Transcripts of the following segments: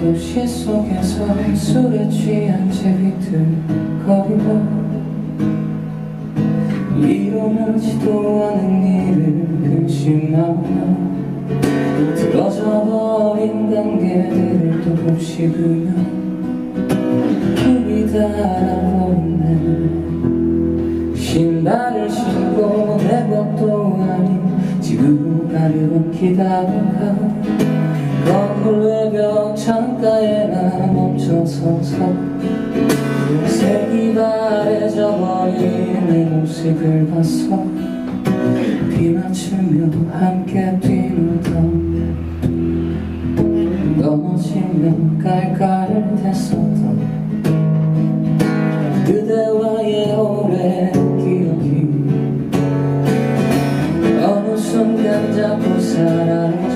도시 속에서 술에 취한 제비들 거리고 일어나지도 않은 일을 근심하며 들어져 버린 단계들을 또 씹으며 입이 닳아버린 내 신발을 신고 내 것도 아닌 지금 가려운 기다가 서서 색이 바래져 버린 내 모습을 봤어 비 맞추며 함께 뛰놀던 넘어지며 깔깔을 댔었던 그대와의 오랜 기억이 어느 순간 자꾸 사라져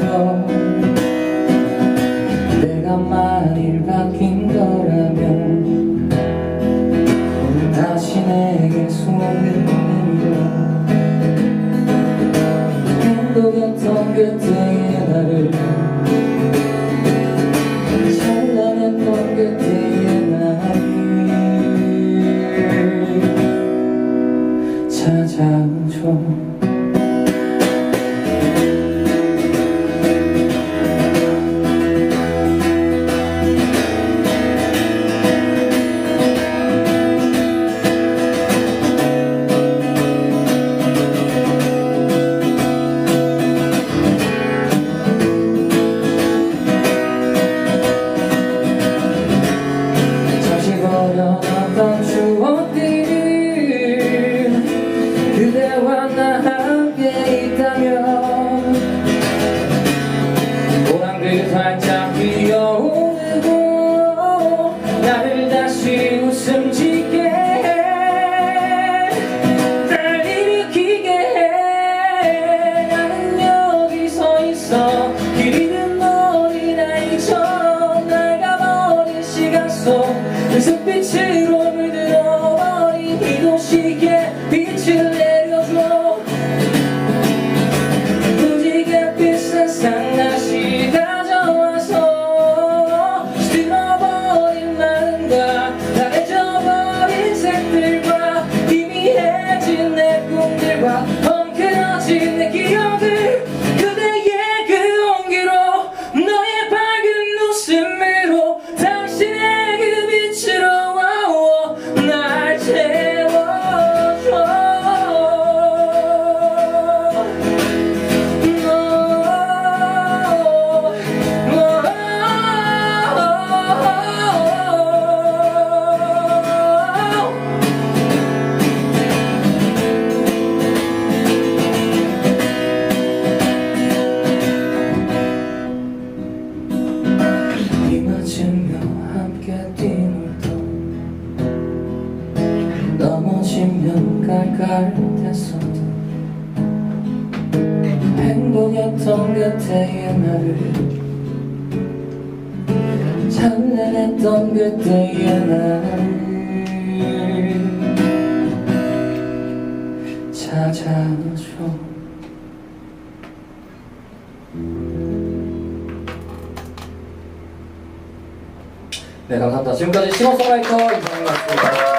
그때의 나를 속 은색빛으로 물들어버린 이 도시에 빛을 내려줘. 무지갯빛 세상 다시 가져와서 시들어버린 마음과 나해져버린 색들과 희미해진 내 꿈들과 엉클어진 내 기억 30년 깔깔댔어도 행복했던 그때의 나를 찬란했던 그때의 나를 찾아줘 네, 감사합니다. 지금까지 싱어송라이터 이상입니다.